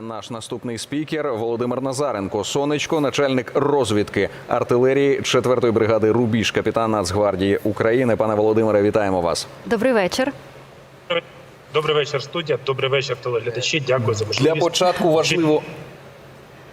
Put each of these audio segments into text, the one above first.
Наш наступний спікер Володимир Назаренко, сонечко, начальник розвідки артилерії 4-ї бригади Рубіж, капітан Нацгвардії України. Пане Володимире, вітаємо вас. Добрий вечір. Добрий вечір, студія. Добрий вечір, телеглядачі. Дякую за Для початку важливо.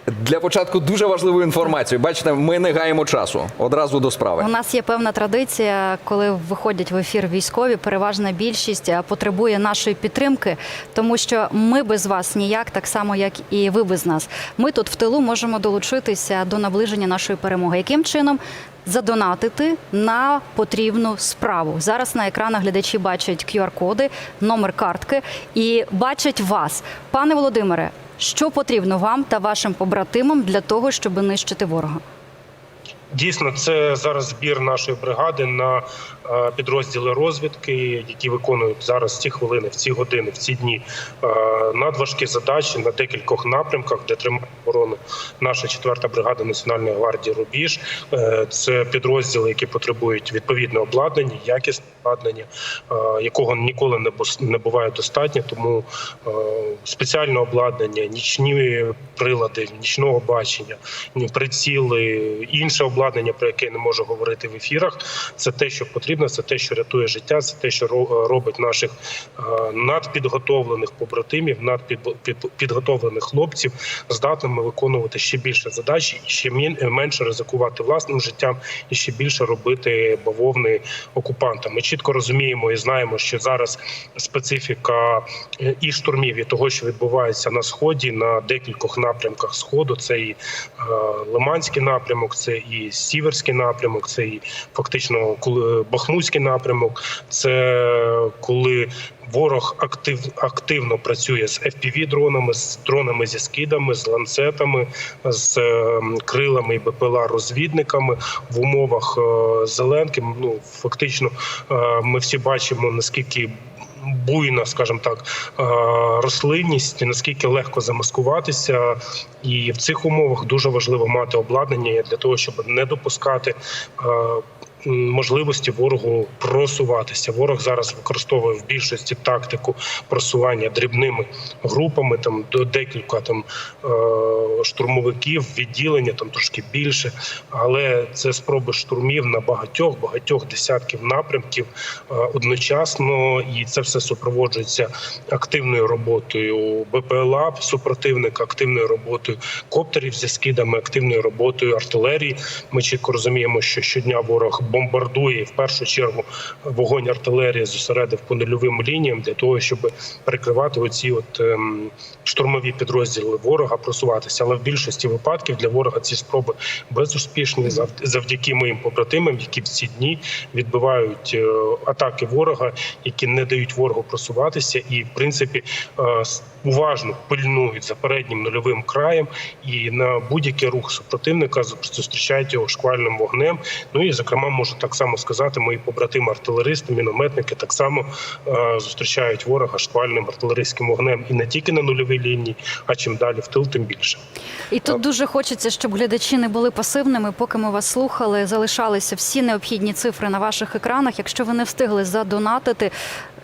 Для початку дуже важливу інформацію. Бачите, ми не гаємо часу. Одразу до справи. У нас є певна традиція, коли виходять в ефір військові. Переважна більшість е, потребує нашої підтримки, тому що ми без вас ніяк, так само як і ви без нас. Ми тут в тилу можемо долучитися до наближення нашої перемоги. Яким чином? Задонатити на потрібну справу. Зараз на екранах глядачі бачать QR-коди, номер картки і бачать вас, пане Володимире. Що потрібно вам та вашим побратимам для того, щоб нищити ворога? Дійсно, це зараз збір нашої бригади на е, підрозділи розвідки, які виконують зараз ці хвилини, в ці години, в ці дні е, надважкі задачі на декількох напрямках, де тримає оборону наша 4-та бригада Національної гвардії Рубіж. Е, Це підрозділи, які потребують відповідне обладнання, якісне обладнання, якого ніколи не буває достатньо. Тому спеціальне обладнання, нічні прилади, нічного бачення, приціли, інше обладнання, про яке не можу говорити в ефірах. Це те, що потрібно, це те, що рятує життя, це те, що ро- робить наших е, надпідготовлених побратимів, надпідготовлених хлопців здатними виконувати ще більше задач, ще менше ризикувати власним життям і ще більше робити бавовни окупантам. Ми чітко розуміємо і знаємо, що зараз специфіка е, і штурмів, і того, що відбувається на сході, на декількох напрямках сходу. Це і е, Лиманський напрямок, це і Сіверський напрямок, це і фактично коли Бахмутський напрямок. Це коли ворог актив, активно працює з fpv дронами, з дронами зі скидами, з ланцетами, з е, крилами і БПЛА розвідниками в умовах е, зеленки. Ну фактично, е, ми всі бачимо наскільки. Буйна, скажімо так, е, рослинність, наскільки легко замаскуватися, і в цих умовах дуже важливо мати обладнання для того, щоб не допускати е, можливості ворогу просуватися. Ворог зараз використовує в більшості тактику просування дрібними групами, там до декілька там е, штурмовиків, відділення там трошки більше, але це спроби штурмів на багатьох багатьох десятків напрямків е, одночасно, і це все супроводжується активною роботою БПЛА супротивника, активною роботою коптерів зі скидами, активною роботою артилерії. Ми чітко розуміємо, що щодня ворог бомбардує в першу чергу вогонь артилерії зосередив по нульовим лініям для того, щоб перекривати оці от ем, штурмові підрозділи ворога, просуватися. Але в більшості випадків для ворога ці спроби безуспішні зав- завдяки моїм побратимам, які в ці дні відбивають е, атаки ворога, які не дають ворогу просуватися, і в принципі е, уважно пильнують за переднім нульовим краєм і на будь-який рух супротивника зустрічають його шквальним вогнем. Ну і зокрема можу так само сказати, мої побратими артилеристи, мінометники так само е, зустрічають ворога шквальним артилерійським вогнем і не тільки на нульовій лінії, а чим далі в тил, тим більше. І тут дуже хочеться, щоб глядачі не були пасивними. Поки ми вас слухали, залишалися всі необхідні цифри на ваших екранах. Якщо ви не встигли задонатити.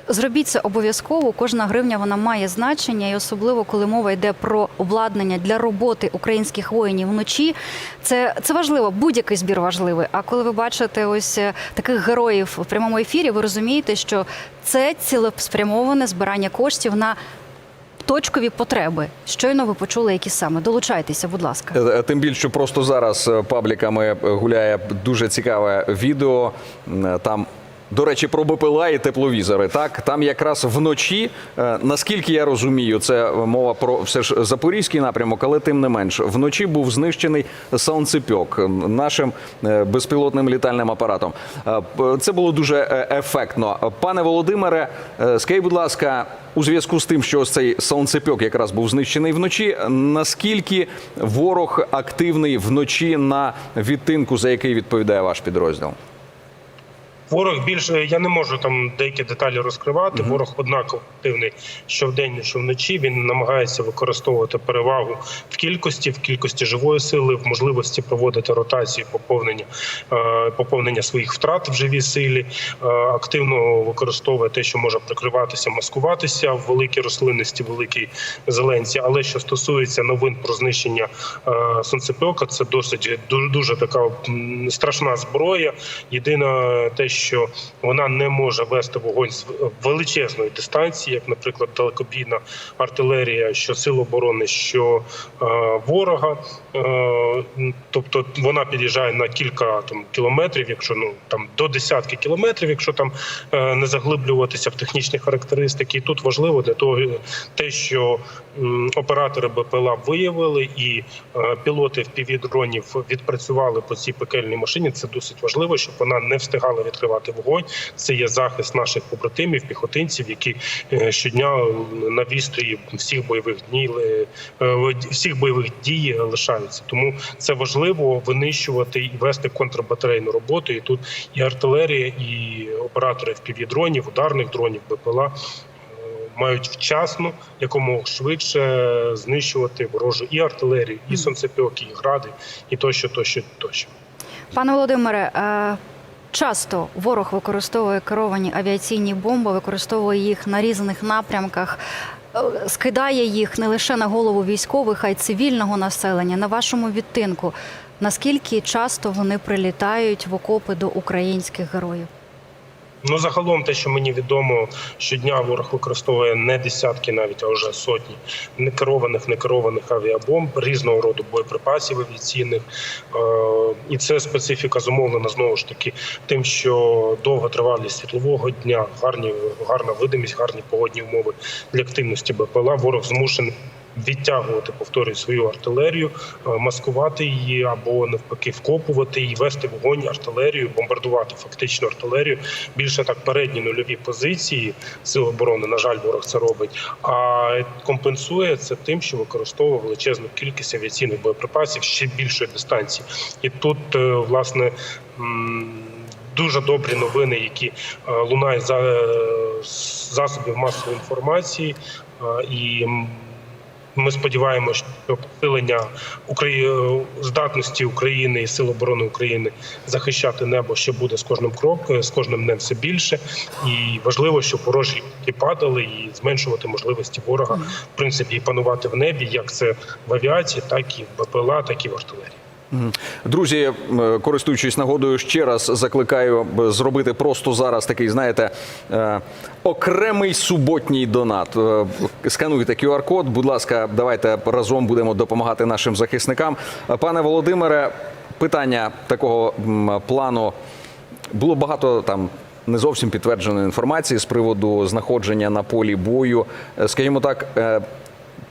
Зробіть це обов'язково. Кожна гривня вона має значення, і особливо коли мова йде про обладнання для роботи українських воїнів вночі. Це, це важливо, будь-який збір важливий. А коли ви бачите ось е, таких героїв в прямому ефірі, ви розумієте, що це цілеспрямоване збирання коштів на точкові потреби. Щойно ви почули, які саме долучайтеся, будь ласка. Е, Тим більше, просто зараз е, пабліками гуляє дуже цікаве відео. Там. До речі, про БПЛА і тепловізори. Так, там якраз вночі, е, наскільки я розумію, це мова про все ж запорізький напрямок, але тим не менш, вночі був знищений сонцепьок нашим е, безпілотним літальним апаратом. Е, Це було дуже ефектно. Пане Володимире, скажіть, будь ласка, у зв'язку з тим, що ось цей сонцепьок якраз був знищений вночі, наскільки ворог активний вночі на відтинку, за який відповідає ваш підрозділ? Ворог більше я не можу там деякі деталі розкривати. Ворог однаково активний що вдень, що вночі. Він намагається використовувати перевагу в кількості, в кількості живої сили, в можливості проводити ротації, поповнення е, поповнення своїх втрат в живій силі. Е, Активно використовує те, що може прикриватися, маскуватися в великій рослинності, великій зеленці. Але що стосується новин про знищення е, сонцепьока, це досить дуже, дуже така страшна зброя. Єдине те, що вона не може вести вогонь з величезної дистанції, як, наприклад, далекобійна артилерія, що сил оборони, що е, ворога. Е, тобто вона під'їжджає на кілька там кілометрів, якщо ну там до десятки кілометрів, якщо там е, не заглиблюватися в технічні характеристики. І тут важливо для того е, те, що м, оператори БПЛА виявили і е, пілоти впівдронів відпрацювали по цій пекельній машині. Це досить важливо, щоб вона не встигала відкривати вогонь. Це є захист наших побратимів, піхотинців, які е, щодня на вістрі всіх бойових днів е, всіх бойових дій лишаються. Тому це важливо винищувати і вести контрбатарейну роботу. І тут і артилерія, і оператори впівдронів, ударних дронів, БПЛА е, мають вчасно якомога швидше знищувати ворожу і артилерію, і сонцепьоки, і гради, і тощо, тощо, тощо. Пане Володимире, е, часто ворог використовує керовані авіаційні бомби, використовує їх на різних напрямках. е, Скидає їх не лише на голову військових, а й цивільного населення. На вашому відтинку, наскільки часто вони прилітають в окопи до українських героїв? Ну, загалом, те, що мені відомо, щодня ворог використовує не десятки, навіть а вже сотні некерованих, некерованих авіабомб різного роду боєприпасів авіаційних. Е, І це специфіка зумовлена знову ж таки тим, що довга тривалість світлового дня, гарні, гарна видимість, гарні погодні умови для активності БПЛА. Ворог змушений. Відтягувати, повторюю, свою артилерію, е, маскувати її або навпаки вкопувати і вести вогонь артилерію, бомбардувати фактично артилерію. Більше так передні нульові позиції сил оборони. На жаль, ворог це робить. А компенсує це тим, що використовує величезну кількість авіаційних боєприпасів ще більшої дистанції. І тут е, власне. Дуже добрі новини, які е, лунають за засобів масової інформації, і ми сподіваємося, що посилення здатності України і Сил оборони України захищати небо ще буде з кожним кроком, з кожним днем все більше. І важливо, щоб ворожі падали і зменшувати можливості ворога, в принципі, і панувати в небі, як це в авіації, так і в БПЛА, так і в артилерії. Друзі, е, користуючись нагодою, ще раз закликаю зробити просто зараз такий, знаєте, е, окремий суботній донат. Е, Скануйте QR-код. Будь ласка, давайте разом будемо допомагати нашим захисникам. Е, Пане Володимире, питання такого плану було багато там. Не зовсім підтвердженої інформації з приводу знаходження на полі бою, Е, скажімо так, е,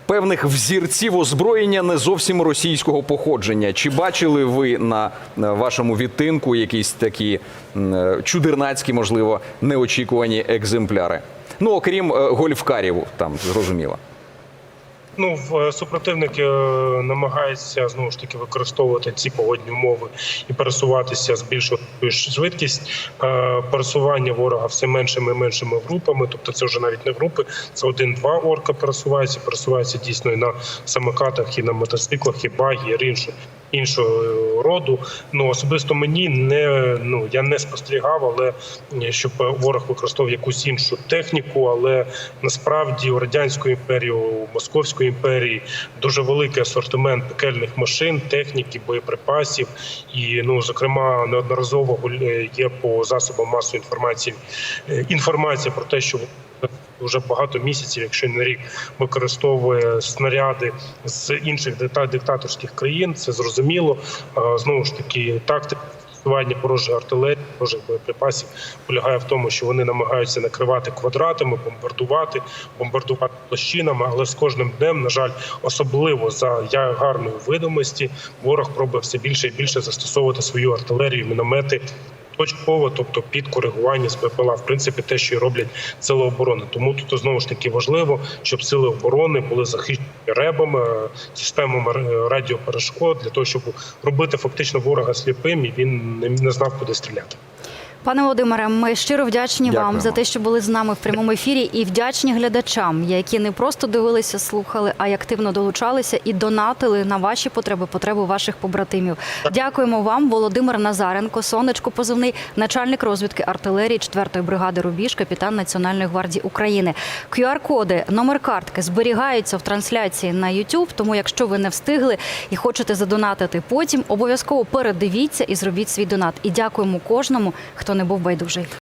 певних взірців озброєння не зовсім російського походження. Чи бачили ви на вашому відтинку якісь такі чудернацькі, можливо, неочікувані екземпляри? Ну, окрім е, гольфкарів, там зрозуміло. Ну, в- супротивник е, намагається знову ж таки використовувати ці погодні умови і пересуватися з більшою швидкість е, пересування ворога все меншими і меншими групами. Тобто, це вже навіть не групи, це один-два орка пересуваються, пересуваються дійсно і на самокатах, і на мотоциклах, і багі, і інше. Іншого роду, ну особисто мені не ну я не спостерігав, але е, щоб ворог використовував якусь іншу техніку. Але насправді у радянської імперії, у московської імперії дуже великий асортимент пекельних машин, техніки, боєприпасів. І ну зокрема неодноразово е, є по засобам масової інформації е, інформація про те, що вже багато місяців, якщо не рік, використовує снаряди з інших диктаторських країн. Це зрозуміло. Знову ж таки, тактика застосування ворожої артилерії, ворожих боєприпасів полягає в тому, що вони намагаються накривати квадратами, бомбардувати, бомбардувати площинами. Але з кожним днем, на жаль, особливо за гарної видимості, ворог пробує все більше і більше застосовувати свою артилерію, міномети точково, тобто під коригування з БПЛА, в принципі, те, що і роблять сили оборони. Тому тут знову ж таки важливо, щоб сили оборони були захищені ребами, е, системами р- радіоперешкод для того, щоб робити фактично ворога сліпим, і він не знав, куди стріляти. Пане Володимире, ми щиро вдячні Дякуємо. вам за те, що були з нами в прямому ефірі, і вдячні глядачам, які не просто дивилися, слухали, а й активно долучалися і донатили на ваші потреби, потреби ваших побратимів. Дякуємо вам, Володимир Назаренко, сонечко позивний, начальник розвідки артилерії 4-ї бригади Рубіж, капітан Національної гвардії України. QR-коди, номер картки зберігаються в трансляції на YouTube, Тому, якщо ви не встигли і хочете задонатити потім, обов'язково передивіться і зробіть свій донат. І дякуємо кожному, хто не був байдужий.